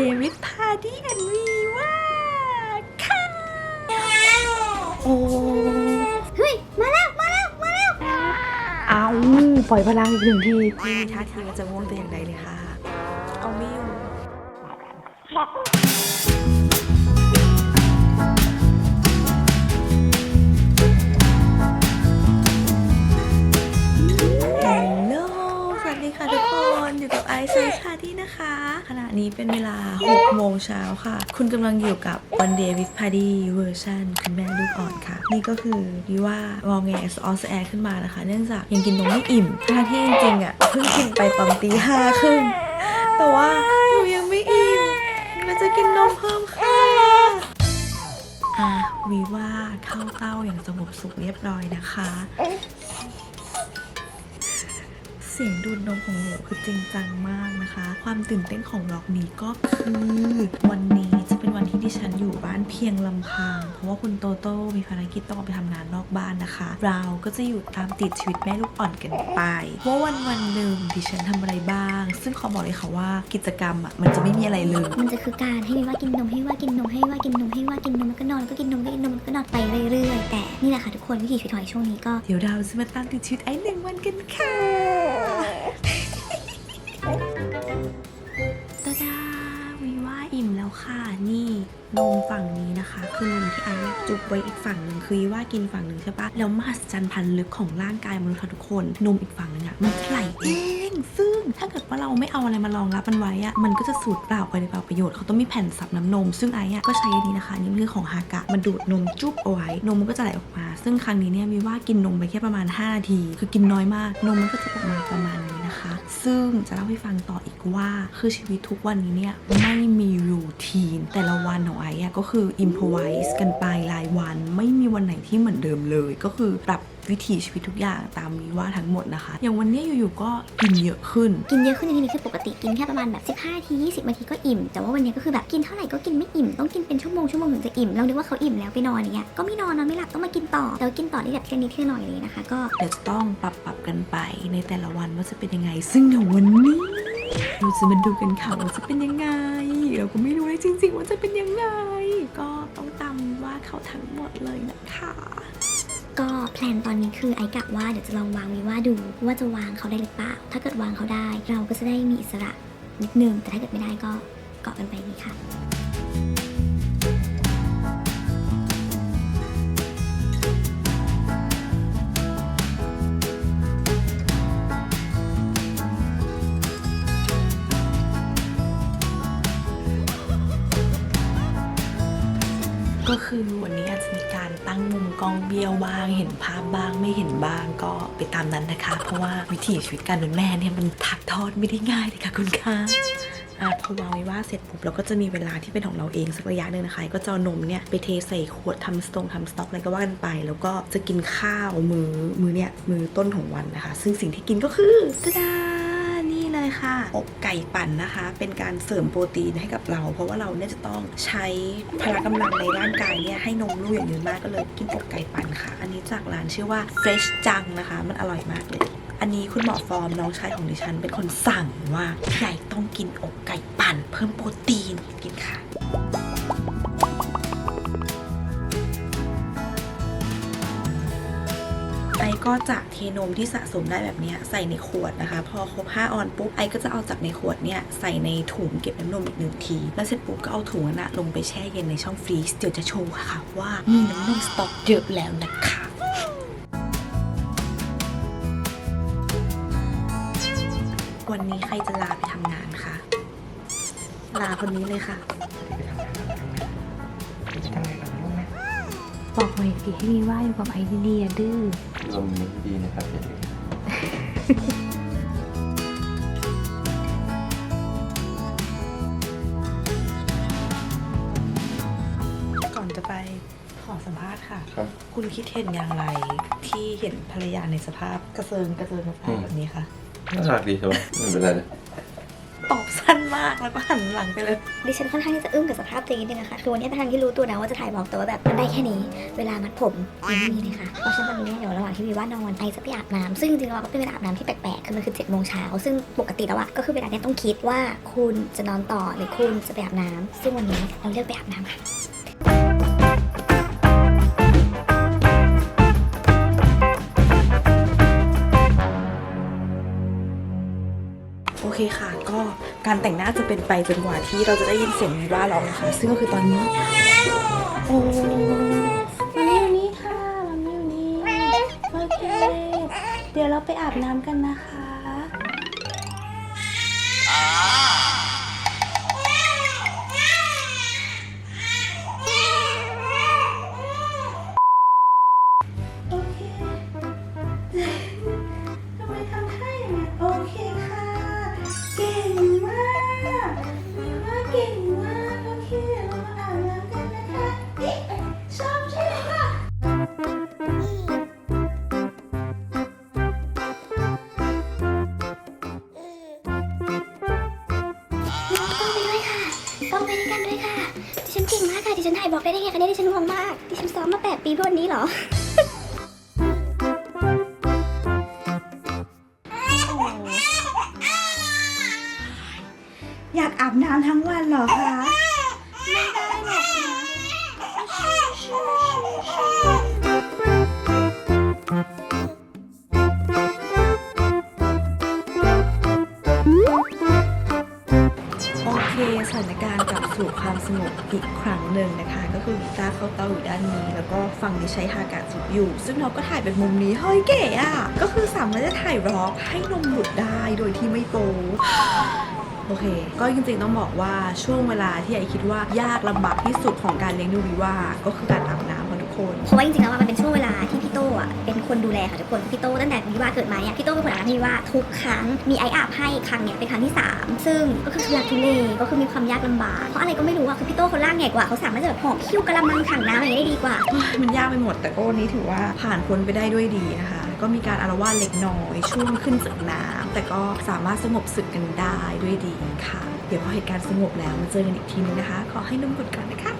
day with Party and We ว่าค่ะโอ้เฮ้ย มาแล้ว มาแล้ว มาแล้ว เอาปล่อยพลังอีกหนึ่งทีไม่มีท่าทีว่าจะง่วงแต่อย่างใดเลยค่ะ เอาไม่อยู่ฮัลโหลสวัสดีค่ะทุกคน อยู่กับไอซ์ไซส์ค่ะที่นะคะขณะ นี้เป็นเวลา 6 โมงเช้าค่ะ คุณกำลังอยู่กับ One Day with Party เวอร์ชันคุณแม่ลูกอ่อนค่ะ นี่ก็คือวิว่างองแงสออสแอร์ขึ้นมานะคะ เนื่องจากยังกินนมไม่อิ่มทั้งที่จริงๆอะเพิ่งกินไปตอนตีห้าครึ่งแต่ว่าหนูยังไม่อิ่มเราจะกินนมเพิ่มค่ะอะวีว่าเข้าเต้าอย่างสงบสุขเรียบร้อยนะคะ เสียงดูดนมของหนูคือจริงจังมากนะคะ ความตื่นเต้นของล็อกนี้ก็คือวันนี้จะ วันที่ดิฉันอยู่บ้านเพียงลำพัง เพราะว่าคุณโตโต้มีภารกิจต้องออกไปทำงานนอกบ้านนะคะ เราก็จะอยู่ตามติดชีวิตแม่ลูกอ่อนกันไป ว่าวันวันหนึ่งดิฉันทำอะไรบ้าง ซึ่งขอบอกเลยค่ะว่ากิจกรรมอะมันจะไม่มีอะไรเลย มันจะคือการให้มีว่ากินนมให้ว่ากินนมให้ว่ากินนมให้ว่ากินนมแล้วก็นอนแล้วก็กินนมก็กินนมแล้วก็นอนไปเรื่อยๆแต่นี่แหละค่ะทุกคนวิถีชีวิตของไอ้ช่วงนี้ก็เดี๋ยวเราจะมาตามติดชีวิตไอ้หนึ่งวันกันค่ะ นมฝั่งนี้นะคะคือนมที่ไอ้จุบไว้อีกฝั่งหนึ่งคือวีว่ากินฝั่งหนึ่งใช่ปะแล้วมหัศจรรย์พันลึกของร่างกายมนุษย์ค่ะทุกคนนมอีกฝั่งหนึงอะมันไหลเองซึ่งถ้าเกิดว่าเราไม่เอาอะไรมารองรับมันไว้อะมันก็จะสูดเปล่าไปในเปล่าประโยชน์เขาต้องมีแผ่นซับน้ำนม ซึ่งไอ้อะก็ใช้อันนี้นะคะนี่มันคือของฮากะมันดูดนมจุบเอาไว้นมมันก็จะไหลออกมา ซึ่งครั้งนี้เนี่ยมีว่ากินนมไปแค่ประมาณ 5 นาที คือกินน้อยมาก นมมันก็จะออกมาประมาณนี้นะคะ ซึ่งจะเล่าให้ฟังต่ออีกว่าคือชีวิตทุกวันนี้เนี่ยไม่มีรูทีนแต่ละวันของไอ้ก็คืออิมพอไวส์กันไปรายวัน ไม่มีวันไหนที่เหมือนเดิมเลย ก็คือปรับ วิถีชีวิตทุกอย่างตามวิว่าทั้งหมดนะคะ อย่างวันเนี้ยอยู่ๆก็กินเยอะขึ้น กินเยอะขึ้นในที่นี้คือปกติกินแค่ประมาณแบบ15นาที20นาทีก็อิ่ม แต่ว่าวันนี้ก็คือแบบกินเท่าไหร่ก็กินไม่อิ่ม ต้องกินเป็นชั่วโมงชั่วโมงถึงจะอิ่มเราคิดว่าเขาอิ่มแล้วไปนอนอย่างเงี้ยก็ไม่นอนนอนไม่หลับต้องมากินต่อแต่ว่ากินต่อได้แบบทีละนิดทีละหน่อยเลยนะคะ ก็เดี๋ยวจะต้องปรับปรับกันไปในแต่ละวันว่าจะเป็นยังไง ซึ่งเดี๋ยววันนี้เราจะมาดูกันค่ะว่าจะเป็นยังไง เราก็ไม่รู้เลยจริง ๆ ว่าจะเป็นยังไง ก็ต้องตามว่าเขาทั้งหมดเลยนะคะ ก็แพลนตอนนี้คือไอ้กะว่าเดี๋ยวจะลองวางวิว่าดูว่าจะวางเขาได้หรือเปล่า ถ้าเกิดวางเขาได้ เราก็จะได้มีอิสระนิดนึงแต่ถ้าเกิดไม่ได้ก็เกาะกันไปนี้ค่ะ ก็คือวันนี้อาจจะมีการตั้งมุมกล้องเบี้ยวบ้าง เห็นภาพบ้างไม่เห็นบ้างก็ไปตามนั้นนะคะ เพราะว่าวิถีชีวิตการเป็นแม่เนี่ยมันถักทอดไม่ได้ง่ายเลยค่ะคุณคะอะพอวางไว้ว่าเสร็จปุ๊บเราก็จะมีเวลาที่เป็นของเราเองสักระยะหนึ่งนะคะ ก็จะนมเนี่ยไปเทใส่ขวดทำสตงทำสต็อกอะไรก็ว่ากันไป แล้วก็จะกินข้าวมือมือเนี่ยมือต้นของวันนะคะ ซึ่งสิ่งที่กินก็คือตะดา เลยค่ะอกไก่ปั่นนะคะ เป็นการเสริมโปรตีนให้กับเรา เพราะว่าเราเนี่ยจะต้องใช้พละกำลังในร่างกายเนี่ยให้นมลูกอย่างเยอะมากก็เลยกินอกไก่ปั่นค่ะ อันนี้จากร้านชื่อว่า Fresh จังนะคะ มันอร่อยมากเลยอันนี้คุณหมอฟอร์มน้องชายของดิฉัน เป็นคนสั่งว่าใหญ่ต้องกินอกไก่ปั่น เพิ่มโปรตีนกินค่ะ ก็จะเทนมที่สะสมได้แบบนี้ใส่ในขวดนะคะ พอครบ5ออนปุ๊บไอก็จะเอาจากในขวดเนี่ยใส่ในถุงเก็บน้ำนมอีกหนึ่งที แล้วเสร็จปุ๊บก็เอาถุงนั้นนะลงไปแช่เย็นในช่องฟรีซเดี๋ยวจะโชว์ค่ะว่ามีน้ำนมสต็อกเยอะแล้วนะคะวันนี้ใครจะลาไปทำงานคะลาคนนี้เลยค่ะบอกหน่อยสิให้มีว่าอยู่กับไอดีๆอะดื้อลมนี้ดีนะครับอย่าลืมก่อนจะไปขอสัมภาษณ์ค่ะ ครับ คุณคิดเห็นอย่างไรที่เห็นภรรยาในสภาพกระเซิงกระเซิงกระเซิงแบบนี้คะน่ารักดีใช่ไหมไม่เป็นไรเลย ตอบสั้นมากแล้วก็หันหลังไปเลย ดิฉันค่อนข้างที่จะอึ้งกับสภาพตัวเองนิดนึงอะคะคือวันนี้ทางที่รู้ตัวนะว่าจะถ่ายบอกแต่ว่าแบบมันได้แค่นี้ เวลามัดผมยังไม่มีเลยค่ะเพราะฉะนั้นตอนนี้เดี๋ยวระหว่างที่วีว่านอนไอจะไปอาบน้ำซึ่งจริงๆแล้วก็เป็นเวลาอาบน้ำที่แปลกๆคือมันคือ7จ็ดโมงเช้าซึ่งปกติแล้วอะก็คือเวลาเนี้ยต้องคิดว่าคุณจะนอนต่อหรือคุณจะไปอาบน้ำซึ่งวันนี้เราเลือกไปอาบน้ำค่ะ เคค่ะ ก็การแต่งหน้าจะเป็นไปจนกว่าที่เราจะได้ยินเสียงวีว่าร้องนะคะ ซึ่งก็คือตอนนี้ โอ้มานี่อยู่นี่ค่ะมานี่อยู่นี่โอเค เดี๋ยวเราไปอาบน้ำกันนะคะ น้ำทั้งวันเหรอคะ ไม่ได้หรอกโอเคสถานการณ์กลับสู่ความสงบอีกครั้งหนึ่งนะคะ ก็คือวิต้าเข้าเตาอยู่ด้านนี้ แล้วก็ฝั่งนี้ใช้ฮากาสุดอยู่ ซึ่งเราก็ถ่ายเป็นมุมนี้เฮ้ยเก๋อะก็คือสามารถจะถ่ายร็อกให้นมหลุดได้โดยที่ไม่โป๊ โอเค ก็จริงๆต้องบอกว่าช่วงเวลาที่ไอคิดว่ายากลำบากที่สุดของการเลี้ยงดูวิว่าก็คือการอาบน้ำค่ะทุกคน เพราะว่าจริงๆแล้วอะมันเป็นช่วงเวลาที่พี่โตอะเป็นคนดูแลค่ะทุกคนพี่โตตั้งแต่วิวาเกิดมาเนี่ยพี่โตเป็นคนอาบน้ำให้วิวาทุกครั้งมีไออาบให้ครั้งเนี่ยเป็นครั้งที่ 3 ซึ่งก็คือทุลักทุเลก็คือมีความยากลำบากเพราะอะไรก็ไม่รู้อะคือพี่โตเขาล่างใหญ่กว่าเขาสามารถจะแบบหอบหิ้วกระมังถังน้ำอะไรอย่างเงี้ยได้ดีกว่า มันยากไปหมดแต่ก็วันนี้ถือว่าผ่านพ้นไปได้ด้วยดีนะคะ ก็มีการอารวาสเล็กน้อยช่วงขึ้นจากน้ำแต่ก็สามารถสงบศึกกันได้ด้วยดีค่ะ เดี๋ยวพอเหตุการณ์สงบแล้วมาเจอกันอีกทีนึงนะคะ ขอให้นมกดก่อนนะคะ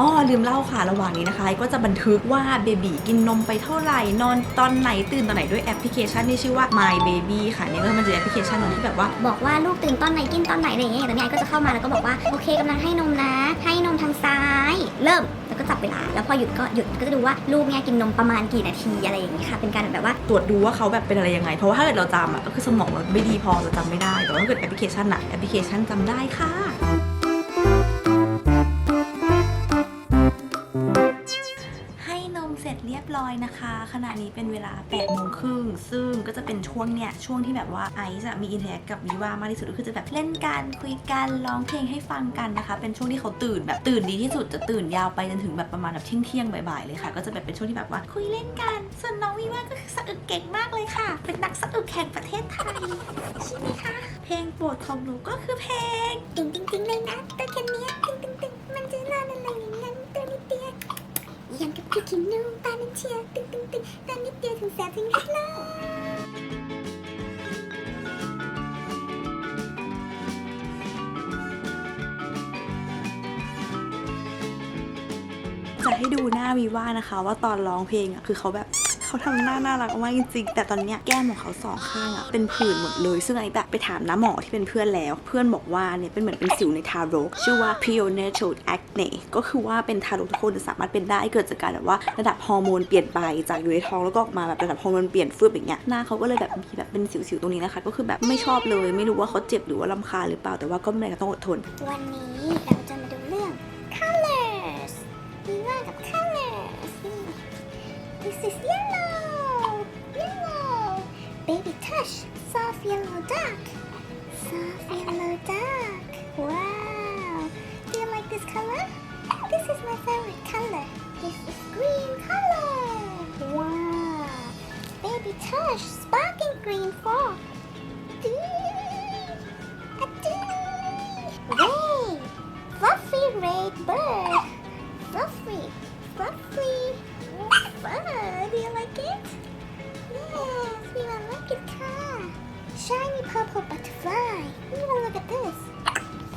อ้อลืมเล่าค่ะระหว่างนี้นะคะ ก็จะบันทึกว่าเบบีกินนมไปเท่าไหร่ นอนตอนไหนตื่นตอนไหนด้วยแอปพลิเคชันที่ชื่อว่า My Baby ค่ะเนี่ยก็มันจะเป็นแอปพลิเคชันที่แบบว่าบอกว่าลูกตื่นตอนไหนกินตอนไหนอะไรอย่างเงี้ยแต่นี่ไอก็จะเข้ามาแล้วก็บอกว่าโอเคกำลังให้นมนะ ให้นมทางซ้าย เริ่ม จับเวลา แล้วพอหยุดก็หยุดก็จะดูว่าลูกเนี่ยกินนมประมาณกี่นาทีอะไรอย่างเงี้ค่ะ เป็นการแบบว่าตรวจดูว่าเขาแบบเป็นอะไรยังไง เพราะว่าถ้าเกิดเราจำอะก็คือสมองเราไม่ดีพอเราจำไม่ได้ แต่ว่าถ้าเกิดแอปพลิเคชันอะแอปพลิเคชันจำได้ค่ะ ร้อยนะคะขณะนี้เป็นเวลา8โมงครึ่งซึ่งก็จะเป็นช่วงเนี่ยช่วงที่แบบว่าไอซ์จะมีอินเทอร์แอคกับวิวามากที่สุดก็คือจะแบบเล่นกันคุยกันร้องเพลงให้ฟังกันนะคะ เป็นช่วงที่เขาตื่นแบบตื่นดีที่สุดจะตื่นยาวไปจนถึงแบบประมาณแบบเที่ยงเที่ยงบ่ายๆเลยค่ะ ก็จะแบบเป็นช่วงที่แบบว่าคุยเล่นกัน ส่วนน้องวิว่าก็คือสะอึกเก่งมากเลยค่ะ เป็นนักสะอึกแห่งประเทศไทยใช่ไหมคะเพลงโปรดของหนูก็คือเพลงติ๊งติ๊งติ๊งเลยนะตัวแค่นี้ติ๊งติ๊งติ๊งมันจะนอนอะไรอย่างนั้นตัวนิดเดียว ยังกับพี่คิมนูตานันเชียตึ้งตึ้งตึ้งตานิดเดียวถึงแสบถึงรักเลยจะให้ดูหน้าวีว่านะคะ ว่าตอนร้องเพลงอะคือเขาแบบ เขาทำหน้าน่ารักมากจริงๆแต่ตอนเนี้ยแก้มของเขาสองข้างอะเป็นผื่นหมดเลย ซึ่งไอ้แบบไปถามน้าหมอที่เป็นเพื่อนแล้ว เพื่อนบอกว่าเนี่ยเป็นเหมือนเป็นสิวในทารก ชื่อว่า prenatal acne ก็คือว่าเป็นทารกทุกคนสามารถเป็นได้เกิดจากการแบบว่าระดับฮอร์โมนเปลี่ยนไปจากอยู่ในท้องแล้วก็ออกมาแบบระดับฮอร์โมนเปลี่ยนฟืบอย่างเงี้ยหน้าเขาก็เลยแบบมีแบบเป็นสิวๆตรงนี้นะคะ ก็คือแบบไม่ชอบเลย ไม่รู้ว่าเขาเจ็บหรือว่าลำคาญหรือเปล่าแต่ว่าก็ไม่เป็นไรก็ต้องอดทน วันนี้ soft yellow duck. soft yellow duck. wow do you like this color this is my favorite color this is green color wow baby touch sparkling green frog Ray, fluffy red bird. Fluffy, fluffy fur. Do you like it? purple butterfly. Ooh, look at this.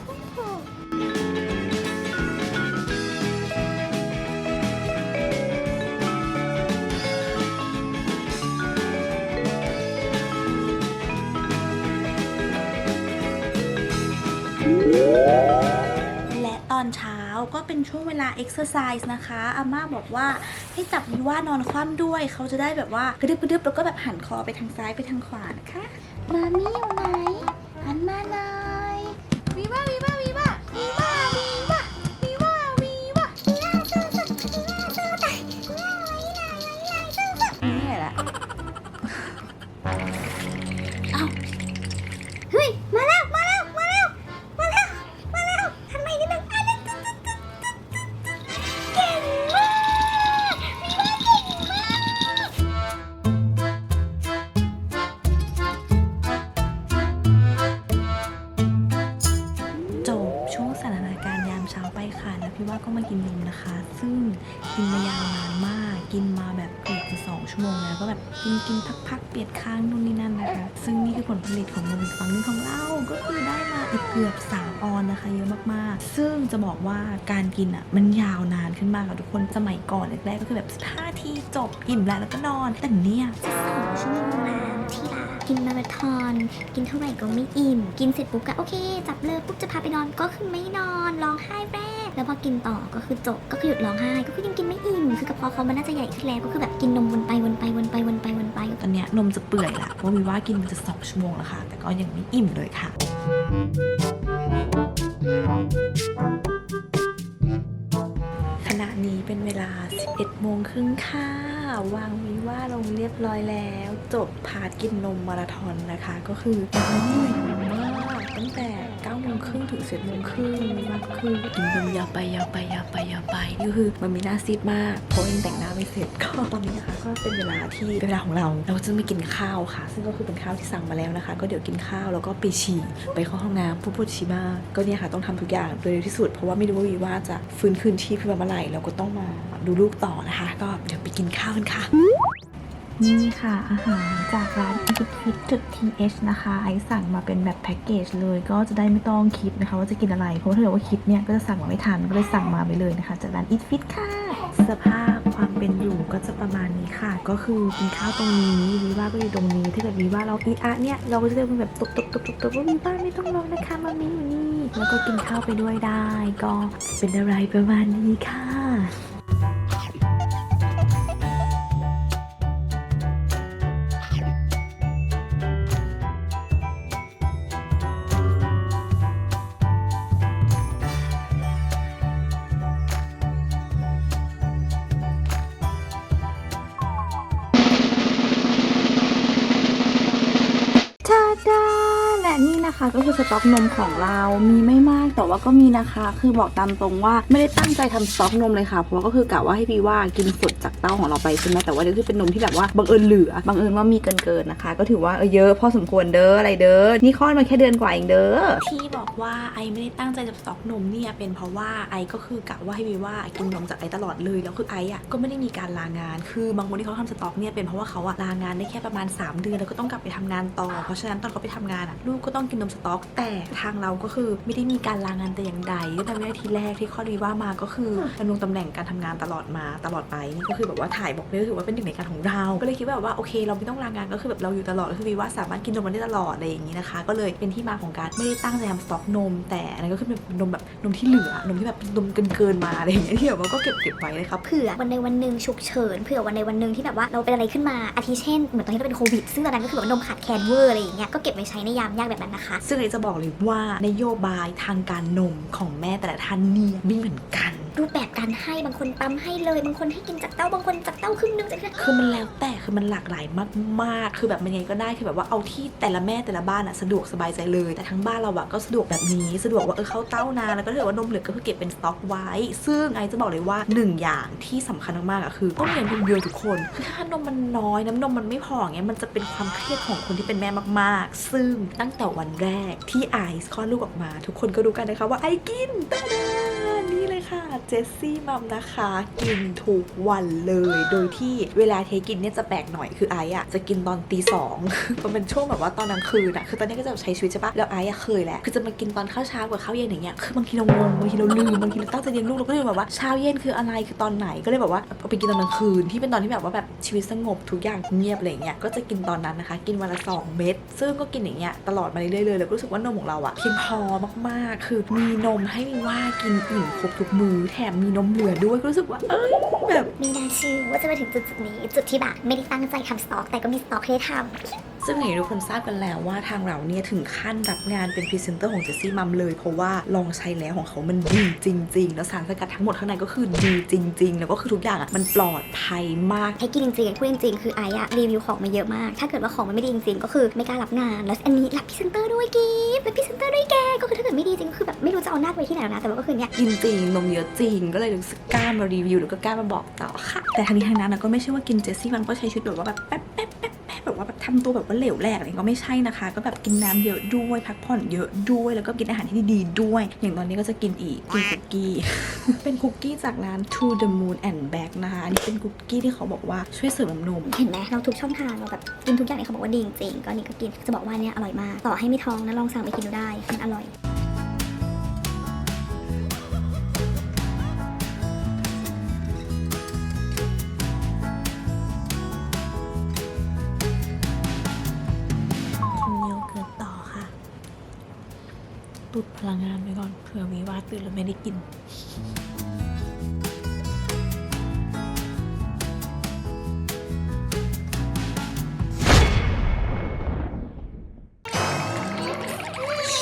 Purple. อนเช้าก็เป็นช่วงเวลาเอ็กซ์เซอร์ไซส์นะคะ อาม่าบอกว่าให้จับยีว่านอนคว่ำด้วย เขาจะได้แบบว่ากระดึบกระดึบแล้วก็แบบหันคอไปทางซ้ายไปทางขวานะคะ มามี่ กินอะมันยาวนานขึ้นมากค่ะทุกคนสมัยก่อนแรกๆก็คือแบบ15ทีจบอิ่มแล้วแล้วก็นอน แต่เนี่ยจะสองชั่วโมงแล้วที่รักกินมาราธอน กินเท่าไหร่ก็ไม่อิ่ม กินเสร็จปุ๊บก็โอเค จับเลิกปุ๊บจะพาไปนอนก็คือไม่นอนร้องไห้แรกแล้วพอกินต่อก็คือจบก็คือหยุดร้องไห้ก็คือยังกินไม่อิ่มคือกระเพาะเขามันน่าจะใหญ่ขึ้นแล้วก็คือแบบกินนมวนไปวนไปวนไปวนไปวนไปตอนเนี้ยนมจะเปื่อยละเพราะมีว่ากินมันจะสองชั่วโมงแล้วค่ะ แต่ก็ยังไม่อิ่มเลยค่ะขณะ นี้เป็นเวลา 11 โมงครึ่งค่ะ วางวีว่าลงเรียบร้อยแล้ว จบพาร์ทกินนมมาราธอนนะคะ ก็คือเหนื่อยมากตั้งแต่9โมง ครึ่งถึง10โมงครึ่งวีว่าก็คือกินนมยาวไปยาวไปยาวไปยาวไปนี่คือมันมีหน้าซีดมากเพราะยังแต่งหน้าไม่เสร็จก็ตอนนี้นะคะก็เป็นเวลาที่เป็นเวลาของเรา เราจะไม่กินข้าวค่ะ ซึ่งก็คือเป็นข้าวที่สั่งมาแล้วนะคะ ก็เดี๋ยวกินข้าวแล้วก็ไปฉี่ไปเข้าห้องน้ำพูดพูดชิบ้าก็เนี่ยค่ะต้องทำทุกอย่างโดยเร็วที่สุดเพราะว่าไม่รู้ว่าวีว่าจะฟื้นคืนชีพขึ้นมาเมื่อไหร่เราก็ต้องมาดูลูกต่อนะคะ ก็เดี๋ยวไปกินข้าวกันค่ะ นี่ค่ะ อาหารจากร้าน e f i t จุด th นะคะ ไอสั่งมาเป็นแบบแพ็กเกจเลยก็จะได้ไม่ต้องคิดนะคะ ว่าจะกินอะไร เพราะว่าถ้าเกิดว่าคิดเนี่ยก็จะสั่งมาไม่ทันก็เลยสั่งมาไปเลยนะคะ จากร้าน e f i t ค่ะ สภาพความเป็นอยู่ก็จะประมาณนี้ค่ะ ก็คือกินข้าวตรงนี้วีว่าก็อยู่ตรงนี้ ถ้าเกิดวีว่าเราอีอะเนี่ยเราก็จะเรียกเป็นแบบตบตบตบตบตบว่าวีว่าไม่ต้องลองนะคะมามีอยู่นี่แล้วก็กินข้าวไปด้วยได้ ก็เป็นอะไรประมาณนี้ค่ะ อสต็อกนมของเรามีไม่มากแต่ว่าก็มีนะคะ คือบอกตามตรงว่าไม่ได้ตั้งใจทำสต็อกนมเลยค่ะ เพราะว่าก็คือกะว่าให้พี่ว่ากินสดจากเต้าของเราไปใช่ไหมแต่ว่านี่คือเป็นนมที่แบบว่าบังเอิญเหลือบังเอิญว่ามีเกินเกินๆนะคะ ก็ถือว่าเออเยอะพอสมควรเด้ออะไรเด้อนี่คลอดมาแค่เดือนกว่าเองเด้อที่บอกว่าไอไม่ได้ตั้งใจจะสต็อกนมเนี่ยเป็นเพราะว่าไอก็คือกะว่าให้วีว่ากินนมจากไอตลอดเลยแล้วคือไออะก็ไม่ได้มีการลางาน คือบางคนที่เขาทำสต็อกเนี่ยเป็นเพราะว่าเขาอะลางานได้แค่ประมาณ 3 เดือนแล้วก็ต้องกลับไปทำงานต่อ เพราะฉะนั้นตอนเขาไปทำงานอะลูกก็ต้องกินนมสต๊อก แต่ทางเราก็คือไม่ได้มีการลางานแต่อย่างใดตั้งแต่วินาทีแรกที่ข้อดีว่ามาก็คือดำรงตำแหน่งการทำงานตลอดมาตลอดไปนี่ก็คือแบบว่าถ่ายบอกเลยถือว่าเป็นหนึ่งในการของเรา ก็เลยคิดว่าแบบว่าโอเค เราไม่ต้องลางานก็คือแบบเราอยู่ตลอดก็คือวีว่าสามารถกินนมมันได้ตลอดอะไรอย่างนี้นะคะ ก็เลยเป็นที่มาของการไม่ได้ตั้งใจทำสต็อกนม แต่อันนั้นก็คือเป็นนมแบบนมที่เหลือนมที่แบบเป็นนมเกินๆมาอะไรอย่างเงี้ยที่แบบว่าก็เก็บเก็บไว้เลยครับเผื่อวันในวันหนึ่งฉุกเฉินเผื่อวันในวันหนึ่งที่แบบว่าเราเป็นอะไรขึ้นมาอาทิเช่นเหมือนตอนที่เราเป็นโควิดซึ่งตอนนั้นก็คือแบบว่านมขาดแคลนเวอร์อะไรอย่างเงี้ยก็เก็บไว้ใช้ในยามยากแบบนั้นนะคะ ซึ่งเลยจะบอกเลยว่า นโยบายทางการนมของแม่แต่ละท่านเนี่ยไม่เหมือนกัน รูปแบบการให้บางคนปั๊มให้เลย บางคนให้กินจากเต้าบางคนจากเต้าครึ่งนึงจากคือมันแล้วแต่คือมันหลากหลายมากๆ คือแบบมันยังไงก็ได้คือแบบว่าเอาที่แต่ละแม่แต่ละบ้านอะสะดวกสบายใจเลย แต่ทั้งบ้านเราอะก็สะดวกแบบนี้สะดวกว่าเออเข้าเต้านานแล้วก็ถือว่านมเหลือก็คือเก็บเป็นสต็อกไว้ ซึ่งไอจะบอกเลยว่าหนึ่งอย่างที่สำคัญมากๆอะคือต้องเรียนนมเยอทุกคนคือถ้านมมันน้อยน้ำนมมันไม่พออย่างเงี้ยมันจะเป็นความเครียดของคนที่เป็นแม่มาก ๆ ซึ่งตั้งแต่วันแรกที่ไอซ์คลอดลูกออกมา ทุกคนก็รู้กันนะคะว่าไอกินตาดานี่เลยค่ะ เจสซี่มัมนะคะ กินทุกวันเลย โดยที่เวลาเทกินเนี่ยจะแปลกหน่อยคือไอซ์อะจะกินตอนตีสองมันเป็นช่วงแบบว่าตอนกลางคืนอะคือตอนนี้ก็จะใช้ชีวิตใช่ปะแล้วไอซ์อะเคยแหละคือจะมากินตอนข้าวเช้ากับข้าวเย็นอย่างเงี้ยคือบางทีเรางงบางทีเราลืมบางทีเราตั้งใจเลี้ยงลูกเราก็ลืมแบบว่าเช้าเย็นคืออะไรคือตอนไหนก็เลยแบบว่าเอาไปกินตอนกลางคืนที่เป็นตอนที่แบบว่าแบบชีวิตสงบทุกอย่างเงียบอะไรเงี้ยก็จะกินตอนนั้นนะคะ กินวันละสองเม็ดซึ่งก็กินอย่างเงี้ยตลอดมาเรื่อยๆเลยแล้วก็รู้สึกว่านมของเราอะเพียงพอมากๆ คือมีนมให้มีว่ากินอิ่มครบทุกมื้อแถมมีนมเหลือด้วยก็รู้สึกว่าเอ้ย แบบไม่น่าเชื่อว่าจะมาถึงจุดจุดๆนี้ จุดที่แบบไม่ได้ตั้งใจทำสต็อก แต่ก็มีสต็อกให้ทำซึ่งอย่างที่ทุกคนทราบกันแล้วว่าทางเราเนี่ยถึงขั้นรับงานเป็นพรีเซนเตอร์ของเจสซี่มัมเลย เพราะว่าลองใช้แล้วของเขามันดีจริง ๆ แล้วสารสกัดทั้งหมดข้างในก็คือดีจริง ๆ แล้วก็คือทุกอย่างอะมันปลอดภัยมากให้กินจริงๆพูดจริงๆคือไอ้อะรีวิวของมาเยอะมาก ถ้าเกิดว่าของมันไม่ดีจริงๆก็คือไม่กล้ารับงานแล้วอันนี้รับพรีเซนเตอร์ด้วยกีฟเป็นพรีเซนเตอร์ด้วยแกก็คือถ้าเกิดไม่ดีจริงก็คือแบบไม่รู้จะเอาหน้าไปที่ไหนแล้วนะแต่ว่าก็คือเนี้ยกินจริงนมเยอะจริงก็เลยรู้สึกกล้ามารีวิวแล้วก็กล้ามาบอกต่อค่ะ แต่ทั้งนี้ทั้งนั้นนะก็ไม่ใช่ว่ากินเจสซี่มันก็ใช้ชีวิตแบบว่าแบบแป๊บแป๊บแป๊บแป๊บแบบว่าแบบทำตัวแบบว่าเหลวแหลกอะไรก็ไม่ใช่นะคะ ก็แบบกินน้ำเยอะด้วยพักผ่อนเยอะด้วยแล้วก็กินอาหารที่ดีด้วย อย่างตอนนี้ก็จะกินอีกกินคุกกี้ เป็นคุกกี้จากร้าน To the Moon and Back นะคะอันนี้เป็นคุกกี้ที่เขาบอกว่าช่วยเสริมนมเห็นไหมเราทุกช่องทางเราแบบกินทุกอย่างเนี่ยเขาบอกว่าดีจริงก็นี่ก็กินจะบอกว่าเนี่ยอร่อยมากต่อให้ไม่ท้องนะลองสั่งไปกินดูได้มันอร่อย พลังงานไปก่อนเผื่อวีว่าตื่นแล้วไม่ได้กิน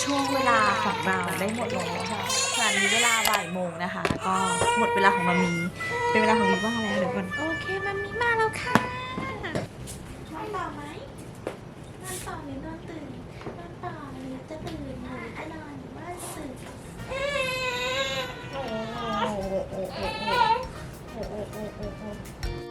ช่วงเวลาของเราได้หมดลงแล้วค่ะขณะนี้เวลาบ่ายโมงนะคะ ก็หมดเวลาของมามี เป็นเวลาของวีว่าแล้วเดี๋ยวก่อนโอเคมามีมาแล้วค่ะนอนต่อไหมนอนต่อหรือนอนตื่นนอนต่อหรือจะตื่นหรือจะนอน หรือว่าตื่นโอ้โ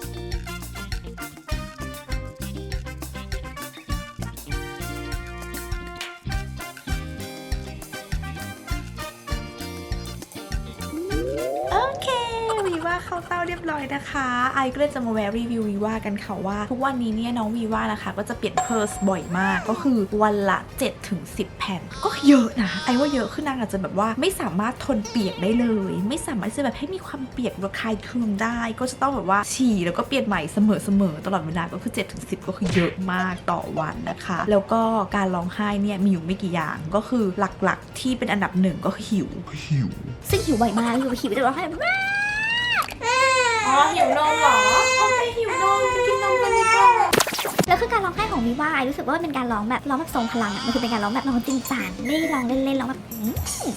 บร้อยนะคะไอก็เลยจะมาแวะรีวิววีว่ากันค่ะว่า ทุกวันนี้เนี่ยน้องวีว่านะคะก็จะเปลี่ยนเพอร์สบ่อยมาก ก็คือวันละ7ถึง10 แผ่น ก็เยอะนะไอว่าเยอะขึ้นนางอาจจะแบบว่าไม่สามารถทนเปียกได้เลย ไม่สามารถที่จะแบบให้มีความเปียกระคายเคืองได้ ก็จะต้องแบบว่าฉี่แล้วก็เปลี่ยนใหม่เสมอๆตลอดเวลาก็คือ7ถึง10 ก็คือเยอะมากต่อวันนะคะ แล้วก็การร้องไห้เนี่ยมีอยู่ไม่กี่อย่างก็คือหลักๆ ที่เป็นอันดับหนึ่งก็คือหิวซึ่งหิวบ่อยมากหิวหิวจะร้องไห้แบบ อ๋อหิวนมเหรอโอเคหิวนมไปกินนมกันดีกว่าแล้วคือการร้องไห้ของวิว่าไอรู้สึกว่ามันเป็นการร้องแบบร้องแบบทรงพลังอะมันคือเป็นการร้องแบบร้องจริงจังไม่ได้ร้องเล่นๆร้องแบบอืม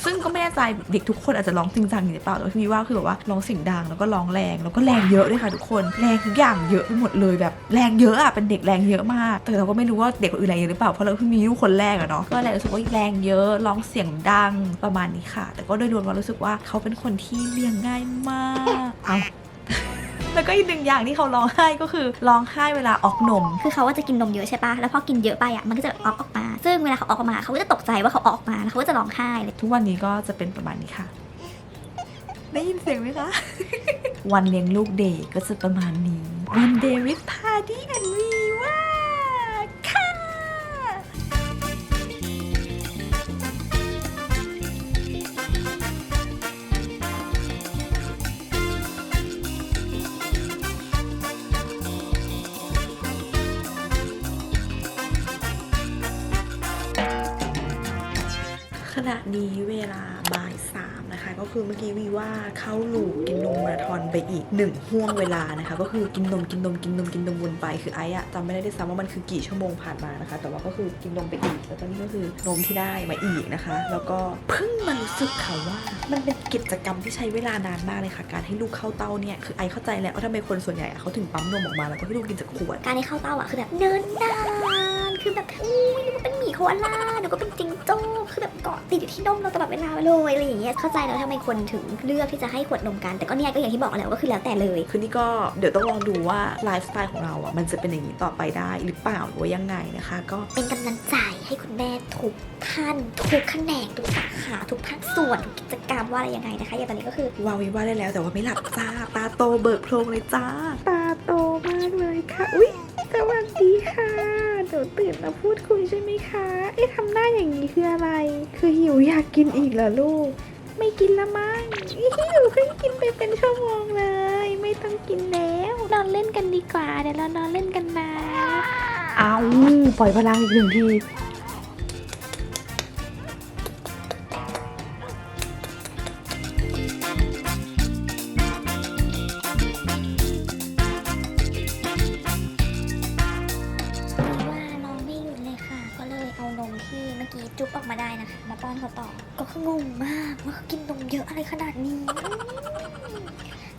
ซึ่งก็ไม่แน่ใจเด็กทุกคนอาจจะร้องจริงจังอย่างหรือเปล่าแต่ว่าพี่ว่าคือแบบว่าร้องเสียงดังแล้วก็ร้องแรงแล้วก็แรงเยอะด้วยค่ะทุกคนแรงทุกอย่างเยอะไปหมดเลยแบบแรงเยอะอะเป็นเด็กแรงเยอะมาก แต่เราก็ไม่รู้ว่าเด็กคนอื่นแรงเยอะหรือเปล่าเพราะเราเพิ่งมีลูกคนแรกอะเนาะก็เลยรู้สึกว่าแรงเยอะร้องเสียงดังประมาณนี้ค่ะ แต่ก็โดยรวมเรารู้สึกว่าเขาเป็นคนที่เลี้ยงง่ายมากเอา แล้วก็อีกหนึ่งอย่างที่เขาร้องไห้ก็คือร้องไห้เวลาออกนม คือเขาว่าจะกินนมเยอะใช่ปะแล้วพอกินเยอะไปอะ มันก็จะออกออกมา ซึ่งเวลาเขาออกมาเขาก็จะตกใจว่าเขาออกมา แล้วเขาก็จะร้องไห้เลย ทุกวันนี้ก็จะเป็นประมาณนี้ค่ะ ได้ยินเสียงไหมคะ วันเลี้ยงลูกเดย์ก็จะประมาณนี้ วันเดย์วิทพาร์ตี้แอนวี ณะนี้เวลาบ่ายสามนะคะ ก็คือเมื่อกี้วีว่าเข้าลูปกินนมมาราธอนไปอีกหนึ่งห่วงเวลานะคะ ก็คือกินนมกินนมกินนมกินนมวนไปคือไอ้อะจำไม่ได้ด้วยซ้ำว่ามันคือกี่ชั่วโมงผ่านมานะคะ แต่ว่าก็คือกินนมไปอีกแล้วตอนนี้ก็คือนมที่ได้มาอีกนะคะ แล้วก็เพิ่งมารู้สึกค่ะว่า มันเป็นกิจกรรมที่ใช้เวลานานมากเลยค่ะ การให้ลูกเข้าเต้าเนี่ยคือไอ้เข้าใจแล้วว่าทำไมคนส่วนใหญ่เขาถึงปั๊มนมออกมาแล้วก็ให้ลูกกินจากขวดการให้เข้าเต้าอะคือแบบเนินนาน คือแบบอุ้ยนึกว่าเป็นหมีโคอาล่าหนูก็เป็นจิงโจ้คือแบบเกาะติดอยู่ที่นมเราตลอดเวลาเลยอะไรอย่างเงี้ยเข้าใจแล้วทำไมคนถึงเลือกที่จะให้ขวดนมกัน แต่ก็เนี่ยก็อย่างที่บอกแล้วก็คือแล้วแต่เลยคือนี่ก็เดี๋ยวต้องลองดูว่าไลฟ์สไตล์ของเราอะมันจะเป็นอย่างนี้ต่อไปได้หรือเปล่าหรือว่ายังไงนะคะ ก็เป็นกำลังใจให้คุณแม่ทุกท่านทุกแขนงทุกสาขาทุกภาคส่วนทุกกิจกรรมว่าอะไรยังไงนะคะอย่างตอนนี้ก็คือวาวิว่าได้แล้วแต่ว่าไม่หลับจ้าตาโตเบิกโพรงเลยจ้า ตาโตมากเลยค่ะ อุ๊ยสวัสดีค่ะ เดี๋ยวตื่นมาพูดคุยใช่ไหมคะ เอ๊ะทำหน้าอย่างนี้คืออะไร คือหิวอยากกินอีกเหรอลูก ไม่กินละมั้งอิหิวเพิ่งกินไปเป็นชั่วโมงเลย ไม่ต้องกินแล้ว นอนเล่นกันดีกว่า เดี๋ยวเรานอนเล่นกันนะ เอาปล่อยพลังอีกหนึ่งที ได้นะคะมาป้อนขาต่อก็คืองงมากว่ากินนมเยอะอะไรขนาดนี้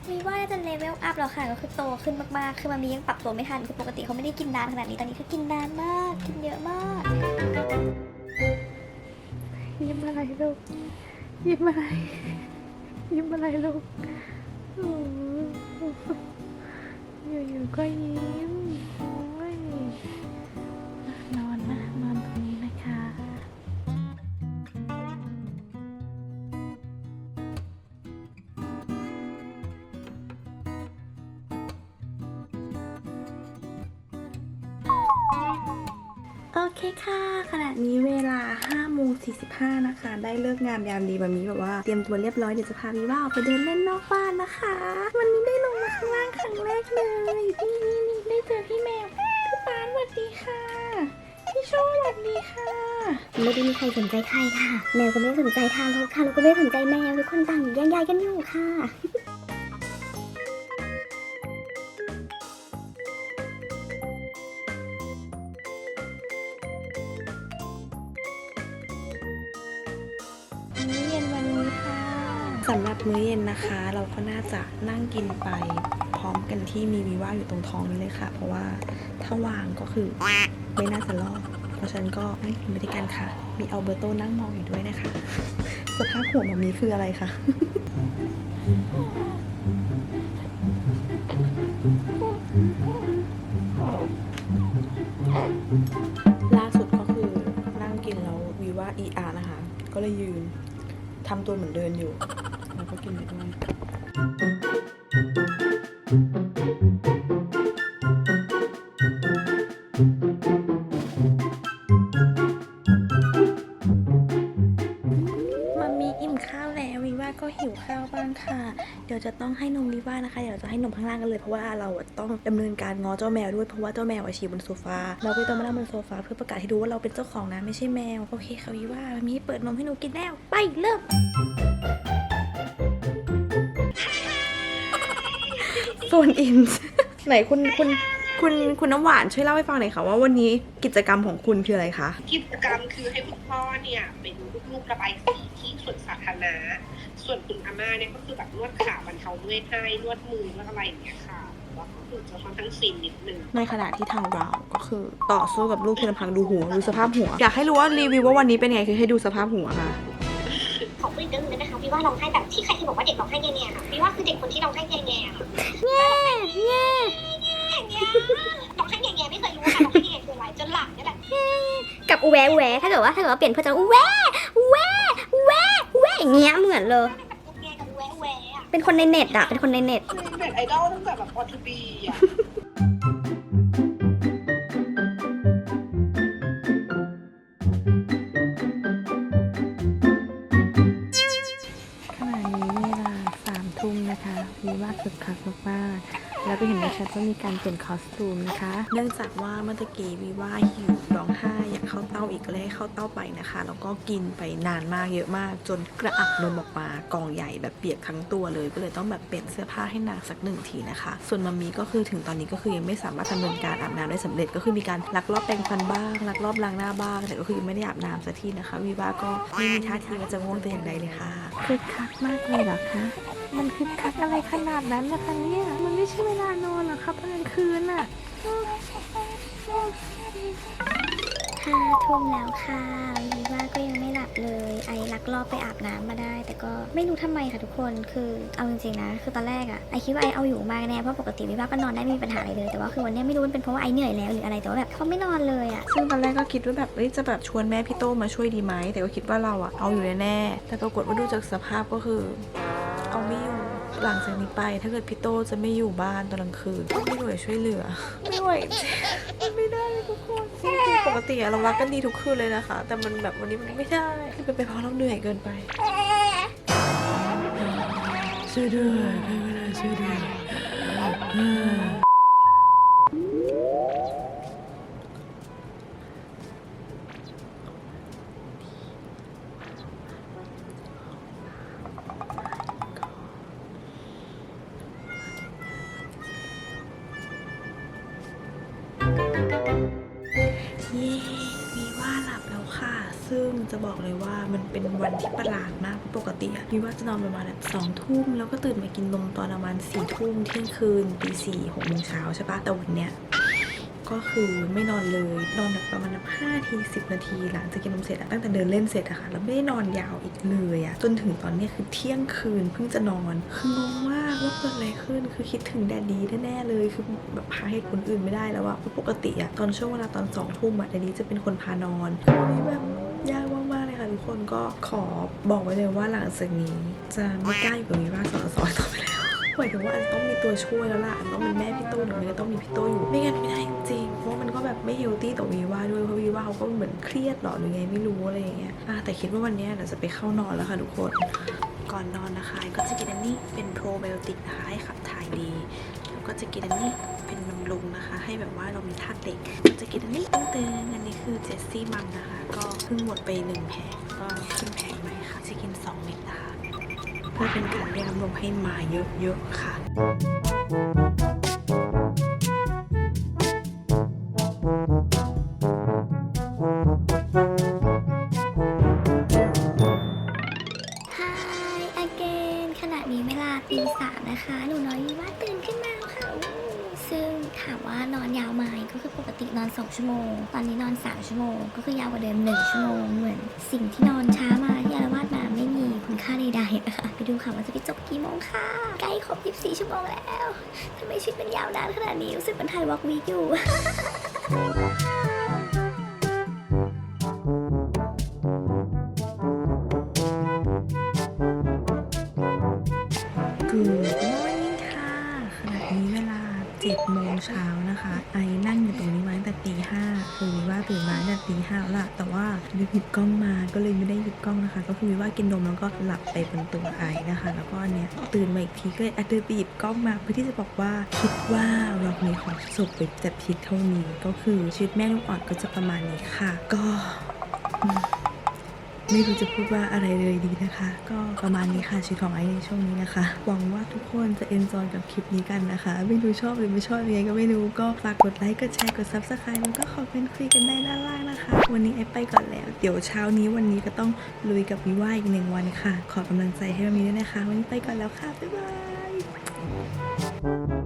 มีว่าจะเลเวลอัพแล้วค่ะก็คือโตขึ้นมากๆ คือมันมียังปรับตัวไม่ทัน คือปกติเขาไม่ได้กินนานขนาดนี้ ตอนนี้คือกินนานมาก กินเยอะมาก ยิ้มอะไรลูก ยิ้มอะไร ยิ้มอะไรลูกอยู่ๆก็ยิ้ม 5นะคะ ได้เลิกงามยามดีแบบนี้แบบว่าเตรียมตัวเรียบร้อยเดี๋ยวจะพาวีว่าออกไปเดินเล่นนอกบ้านนะคะ วันนี้ได้ลงมาข้างล่างครั้งแรกเลยนี่นี่นี่ได้เจอพี่แมวพี่ปานสวัสดีค่ะพี่โชว์สวัสดีค่ะ ไม่ได้มีใครสนใจใครค่ะ แมวก็ไม่สนใจทางเราค่ะเราก็ไม่สนใจแมวทุกคนต่างอยู่งยายกันอยู่ค่ะ ก็น่าจะนั่งกินไปพร้อมกันที่มีวีว่าอยู่ตรงท้องนี้เลยค่ะ เพราะว่าถ้าวางก็คือไม่น่าจะรอดเพราะฉะนั้นก็นั่งกินไปด้วยกันค่ะ มีอัลเบอร์โตนั่งมองอยู่ด้วยนะคะ สภาพหัวแบบนี้คืออะไรคะล่าสุดก็คือนั่งกินแล้ววีว่าอีอานะคะ ก็เลยยืนทำตัวเหมือนเดินอยู่ แล้วก็กินไปด้วย เพราะว่าเราต้องดำเนินการง้อเจ้าแมวด้วยเพราะว่าเจ้าแมวอะฉี่บนโซฟาเราก็ต้องมานั่งบนโซฟาเพื่อประกาศให้ดูว่าเราเป็นเจ้าของนะไม่ใช่แมวโอเคค่ะวิว่ามีเปิดนมให้หนูกินแล้วไปเริ่มโฟนอินไหนคุณคุณคุณคุณน้ำหวานช่วยเล่าให้ฟังหน่อยค่ะว่าวันนี้กิจกรรมของคุณคืออะไรคะ กิจกรรมคือให้คุณพ่อเนี่ยไปดูลูกๆระบายสีที่สวนสาธารณะ ส่วนคุณอาม่าเนี่ยก็คือแบบนวดขาบรรเทาเมื่อยให้นวดมือนวดอะไรอย่างเงี้ยค่ะแล้วก็คือจะค่อนข้างซินนิดนึงในขณะที่ทางเราก็คือต่อสู้กับลูกเพียงลำพังดูหัวดูสภาพหัว อยากให้รู้ว่ารีวิวว่าวันนี้เป็นไงคือให้ดูสภาพหัวค่ะขอพูดอีกเรื่องหนึงนะคะพี่ว่าร้องไห้แบบที่ใครที่บอกว่าเด็กร้องไห้แง่ๆค่ะพี่ว่าคือเด็กคนที่ร้องไห้แง่ๆค่ะแง่แง่แง่ร้องไห้แง่ๆไม่เคยรู้ว่าการร้องไห้แง่ๆคืออะไรจนหลังนี่แหละกับอูแวอูแวถ้าเกิดว่าถ้าเกิดว่าเปลี่ยนเพื่อจะอูแวอูแวอูแว อูแวอย่างเงี้ยเหมือนเลยเป็นคนในเน็ตอะเป็นคนในเน็ตคือเน็ตไอดอลตั้งแต่แบบออทูบีอะขณะนี้เวลาสามทุ่มนะคะวีว่าคึกคักมากๆ แล้วก็เห็นในแชทว่ามีการเปลี่ยนคอสตูมนะคะ เนื่องจากว่าเมื่อตะกี้วีว่าหิวร้องไห้อยากเข้าเต้าอีกก็เลยให้เข้าเต้าไปนะคะ แล้วก็กินไปนานมากเยอะมาก จนกระอักนมออกมากองใหญ่แบบเปียกทั้งตัวเลย ก็เลยต้องแบบเปลี่ยนเสื้อผ้าให้นางสักหนึ่งทีนะคะ ส่วนมัมมี่ก็คือถึงตอนนี้ก็คือยังไม่สามารถดำเนินการอาบน้ำได้สำเร็จก็คือมีการลักลอบแปรงฟันบ้างลักลอบล้างหน้าบ้างแต่ก็คือยังไม่ได้อาบน้ำสักทีนะคะวีว่าก็ไม่มีท่าทีว่าจะง่วงแต่อย่างใดเลยค่ะคึกคักมากเลยเหรอคะมันคึกคักอะไรขนาดนั้นนะคะเนี่ยมัน ไม่ใช่เวลานอนหรอคะตอนกลางคืนอะห้าทุ่มแล้วค่ะวีว่าก็ยังไม่หลับเลย ไอลักลอบไปอาบน้ำมาได้ แต่ก็ไม่รู้ทำไมค่ะทุกคน คือเอาจริงๆนะ คือตอนแรกอะไอคิดว่าไอเอาอยู่มากแน่ เพราะปกติวีว่าก็นอนได้ไม่มีปัญหาอะไรเลย แต่ว่าคือวันเนี้ยไม่รู้มันเป็นเพราะว่าไอเหนื่อยแล้วหรืออะไร แต่ว่าแบบเขาไม่นอนเลยอะซึ่งตอนแรกก็คิดว่าแบบเอ้ยจะแบบชวนแม่พี่โต้มาช่วยดีไหม แต่ก็คิดว่าเราอะเอาอยู่แน่ๆแต่ปรากฏว่าดูจากสภาพก็คือ เอาไม่อยู่ หลังจากนี้ไปถ้าเกิดพี่โต้จะไม่อยู่บ้านตอนกลางคืนไม่หน่วยช่วยเหลือไม่ไหวจริงไม่ได้เลยทุกคนจริงๆปกติอะเรารักกันดีทุกคืนเลยนะคะ แต่มันแบบวันนี้มันไม่ได้คือเป็นไปเพราะเราเหนื่อยเกินไปช่วยด้วยช่วยด้วยเเป็นวันที่ประหลาดมากปกติอะวีว่าจะนอนประมาณแบบสองทุ่มแล้วก็ตื่นมากินนมตอนประมาณสี่ทุ่มเที่ยงคืนตีสี่หกโมงเช้าใช่ปะแต่วันเนี้ยก็คือไม่นอนเลยนอนแบบประมาณแบบห้าทีสิบนาทีหลังจากกินนมเสร็จอะตั้งแต่เดินเล่นเสร็จอะค่ะแล้วไม่ได้นอนยาวอีกเลยอะจนถึงตอนเนี้ยคือเที่ยงคืนเพิ่งจะนอนคืองงมากว่าเกิดอะไรขึ้นคือคิดถึงแดดดีแน่ๆเลยคือแบบพาเหตุผลอื่นไม่ได้แล้วอะเพราะปกติอะตอนช่วงเวลาตอนสองทุ่มอะแดดดีจะเป็นคนพานอนคือวันนี้แบบ กคนก็ขอบอกไว้เลยว่าหลังจากนี้ จะไม่กล้าอยู่กับวีว่าสอนสอนต่อไปแล้วหมายถึงว่าอันต้องมีตัวช่วยแล้วล่ะอันต้องเป็นแม่พี่โต้หรือไม่ก็ต้องมีพี่โต้อยู่ไม่งั้นไม่ได้จริงเพราะมันก็แบบไม่เฮลตี้ต่อวีว่าด้วยเพราะวีว่าเขาก็เหมือนเครียดหรอหรือไงไม่รู้อะไรอย่างเงี้ยแต่คิดว่าวันนี้เดี๋ยวจะไปเข้านอนแล้วค่ะทุกคนก่อนนอนนะคะก็จะกินอันนี้เป็นโปรไบโอติกนะคะให้ขับถ่ายดี แล้วก็จะกินอันนี้ ลุงนะคะ ให้แบบว่าเรามีธาตุเหล็กจะกินอันนี้ตั้งเตือนอันนี้คือเจสซี่มัมนะคะ ก็เพิ่งหมดไปหนึ่งแผงก็ขึ้นแผงใหม่ค่ะ จะกินสองเม็ดนะคะเพื่อเป็นการเรียกน้ำนมให้มาเยอะๆค่ะ ค่ะ ใกล้ครบ 24 ชั่วโมงแล้วทำไมชีวิตมันยาวนานขนาดนี้รู้สึกเหมันถ่ายวอล์กวีอยู่ Good morning ค่ะขณะนี้เวลา7โมงเช้านะคะ ไอนั่งอยู่ตรงนี้มาตั้งแต่ตีห้า คือว่าตื่นมาเนี่ยตีห้าแล้วล่ะแต่ว่าลืมหยิบกล้องมาก็เลยไม่ได้หยิบกล้องนะคะ ก็คือว่ากินนมแล้วก็หลับไปบนตัวไอนะคะ แล้วก็เนี่ยตื่นมาอีกทีก็เลยอะเดินไปหยิบกล้องมาเพื่อที่จะบอกว่าคิดว่าเรามีของจบไปแต่เพียงเท่านี้ก็คือชีวิตแม่ลูกอ่อนก็จะประมาณนี้ค่ะ ก็ ไม่รู้จะพูดว่าอะไรเลยดีนะคะ ก็ประมาณนี้ค่ะชีวิตของไอในช่วงนี้นะคะ หวังว่าทุกคนจะเอนจอยกับคลิปนี้กันนะคะ ไม่รู้ชอบหรือไม่ชอบยังไงก็ไม่รู้ก็ฝากกดไลค์กดแชร์กด subscribe แล้วก็คอมเมนต์คุยกันได้ด้านล่างนะคะ วันนี้ไอไปก่อนแล้ว เดี๋ยวเช้านี้วันนี้ก็ต้องลุยกับวิว่าอีกหนึ่งวันค่ะ ขอกำลังใจให้เรามีด้วยนะคะ วันนี้ไปก่อนแล้วค่ะบ๊ายบาย